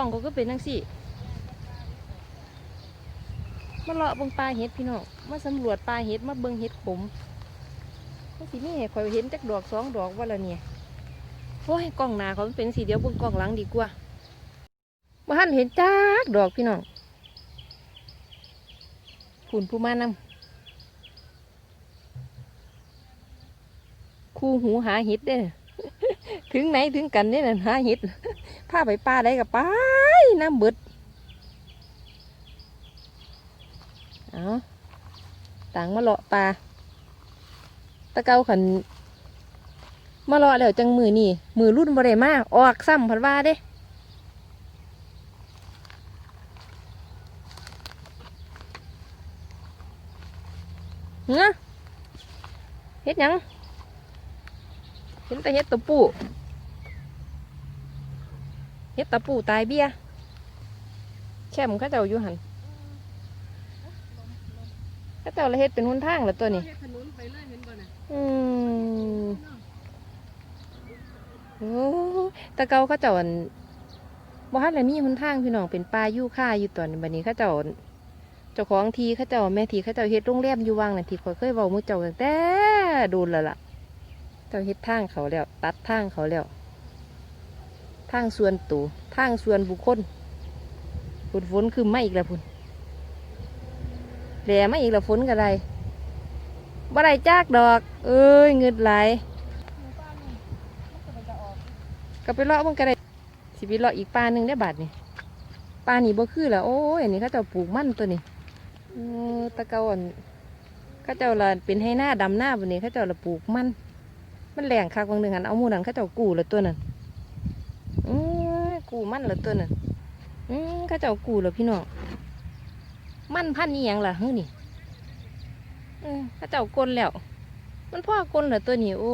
องเขาก็เป็นจังซี่มาเลาะเบิ่งปลาเห็ดพี่น้องมาสำรวจปลาเห็ดมาเบิ่งเห็ดขมก็สิมีให้ข่อยเห็นจักดอกสองดอกว่าละเนี่ยโอ้ยกล้องหนาเขาเป็นสีเดียวเบิ่งกล้องหลังดีกว่าบ่ทันเห็นจักดอกพี่น้องผุนผู้มานำคู่หูหาเห็ดเด้อ ถึงไหนถึงกันเนี่ยนะหาเห็ดพาไปป่าได้กับไปน้ำเบิดเอาต่างมาเลาะปลาตะเกาขันมาเลาะแล้วจังมือนี่มือรุ่นบ่ได้มาออกซ้ำพันว่าเด้เนาะเฮ็ดยัง เห็นแต่เห็ดตัวปูเห็ดตะปูตายเบี้ยแช่มข้าเจ้าอยู่หันข้าเจ้าละเห็ดเป็นหนทางแล้วตัวนี้อืมโอ้ตะเกาข้าเจ้าอันบ่ฮัดล้วมีหนทางพี่น้องเป็นป่ายู่ค่าอยู่ตัวนี้บัดนี้ข้าเจ้าอั่นเจ้าของทีข้าเจ้าแม่ทีข้าเจ้าเฮ็ดโรงแรมอยู่วังนั่นที่ข้อยเคยเว้ามื้อเจ้าตั้งแต่โดนแล้วล่ะ จ้าเฮ็ดทางเขาแล้ว ตัดทางเขาแล้วทางส่วนตัวทางส่วนบุคคลฝนฝนคือไม่อีกแล้วพุ่นแหล่ไม่อีกแล้วฝนกันไรบ่ได้จากดอก เอ้ยเงินไหลก็ไปเลาะมันก็ได้สิไปเลาะอีกปลาหนึ่งได้บาทนี่ปลานี่บ่คือแล้วโอ้ยอันนี้เขาจ้าปลูกมั่นตัวนี้เออตะเกาอันเขาเจ้าละเป็นให้หน้าดำหน้าวันนี้เขาเจ้าละปลูกมัน มันแหลงคักบางหนึ่งหันเอาหมูนันเขาเจ้ากูแล้วตัวนั้นอือกูมันแล้วตัวนั้นอือเขาเจ้ากูแล้วพี่น้องมันพันนี่ยังล่ะเฮ้ยนี่เออเขาเจ้ากลนแล้ว มันพ่อกลนแล้วตัวนี้โอ้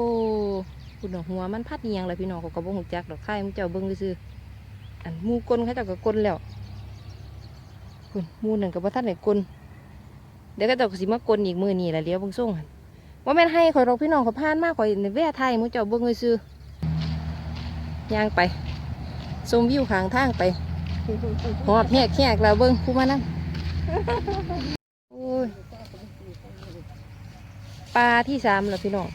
คุณดอกหัวมันพัดนี่ยังล่ะพี่น้องเขาก็บ่หูจักดอกไข่มันเจ้าเบิ่งซื่ออันหมูกลนเขาเจ้าก็กลนแล้วคุณหมูนั่นก็บ่ทันได้กลนเดี๋ยวเขาเจ้าก็สิมากลนอีกมือนี่แหละเลี้ยวเบิ่งส่งหัน ว่าแม่นให้ข่อยรอกพี่น้องเขาพานมากข่อยในแว่ไทยมึงเจ้าเบิ่งเลยซื้อย่างไปชมวิวข้างทางไปหอบแหกแหกแล้วเบิ่งผู้มานั่งโอ้ยปลาที่สามแล้วพี่น้อง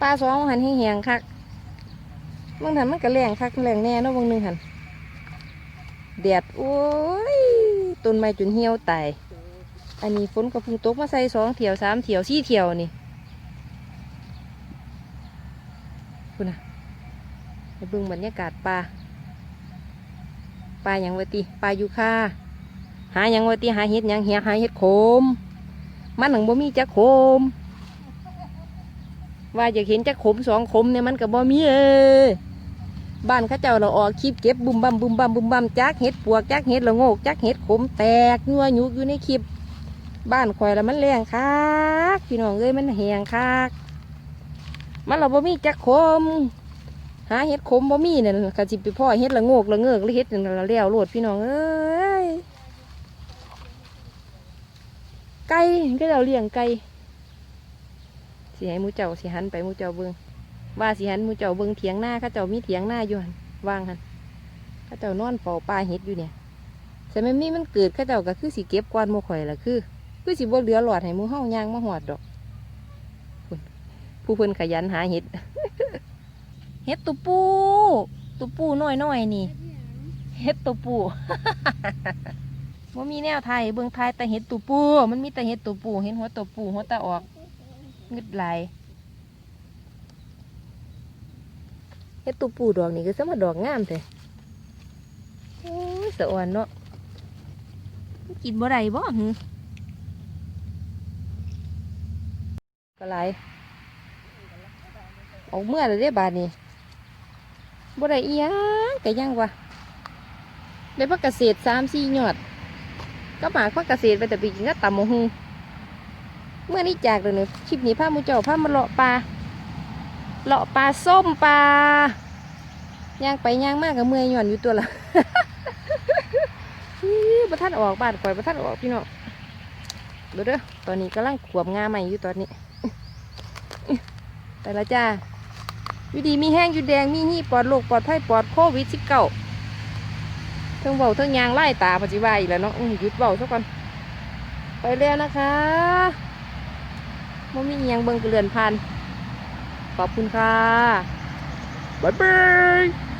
ปลาสองหันแห้งคักบางหันมันก็แรงคักแรงแน่เนาะบางหนึงหันแดดโอ้ยต้นไม้จนเหี่ยวตาย อันนี้ฝนก็เพิ่งตกมาใส่สองเถียวสามเถียวสี่เถียวนี่คุณน่ะไปเบิ่งบรรยากาศปลาปลาอย่างวะติปลายูคาหาอย่างวะติหาเห็ดหยังเหียหาเห็ดโขมมันหนังบ่มีจักโขมว่าอยากเห็นจักโขมสองโขมเนี่ยมันก็บ่มีเออบ้านข้าเจ้าเราออกคลิปเก็บบุมบัมบุมบัมบุมบัมจักเห็ดปวกจักเห็ดละโงกจักเห็ดขมแตกยัวยุกอยู่ในคลิป บ้านข่อยแล้วมันแรงคักพี่น้องเอ้ยมันแหงคักมันเราบ่มีจักขมหาเห็ดขมบ่มีเนี่ยกะจิไปพ่อเห็ดละโงกละเงือกหรือเห็ดนั่นละแล้วโลดพี่น้องเอ้ยไก่ก็เราเลี้ยงไก่สิให้มูเจ้าสิหันไปมูเจ้าเบิงว่าสิหันมูเจ้าเบิงเถียงหน้าข้าเจ้ามีเถียงหน้าอยู่หันวางหันข้าเจ้านอนเฝ้าปลาเห็ดอยู่เนี่ยแต่ไม่มีมันเกิดข้าเจ้าก็คือสิเก็บกวาดหมูข่อยละคือ คือสิบ่เหลือหลอดให้หมูเฮาย่างมาหอดดอก ผู้เพิ่นขยันหาเห็ด เห็ดตัวปูตัวปูน้อยน้อยๆนี่ เห็ดตัวปูว่ามีแนวไทยเบื้องไทยแต่เห็ดตัวปู มันมีแต่เห็ดตัวปู เห็นหัวตัวปูหัวตาออกงึดไหลเห็ดตัวปูดอกนี่ก็สมาดอกงามแต่โอ้ยสะอ่อนเนาะกินบ่ได้บ่หึ ก็ไหลายออกเมื่อเลยได้บานี้บ่ได้อีหยังก็ยังวะได้พักเกษตรสามสี่ยอด ก็หมากพักเกษตรไปแต่ปีกินก็ต่ำมะฮุงเมื่อนี้จากเลยเนี่ยคลิปนี้พามูเจ้าพามาเลาะปลาเลาะปลาส้มปลาย่างไปย่างมากกับเมื่อยหย่อนอยู่ตัวละอี้ประทัดออกบานก่อยประทัดออกพี่น้องดี๋ยวเด้อตอนนี้กำลังขวบงาใหม่อยู่ตอนนี้ ไปละจ้าอยู่ดีมีแห้งอยู่แดงมีหี่ปลอดโรคปลอดภัยปลอดโควิดสิบเก้าทั้งเบาทั้งยางไล่ตาปัจจุบันอีกแล้วเนาะหยุดเบาสัก่อนไปแล้วนะคะม่มีอิหยังเบิ่งกลื่อนพันขอบคุณค่ะบ๊ายบาย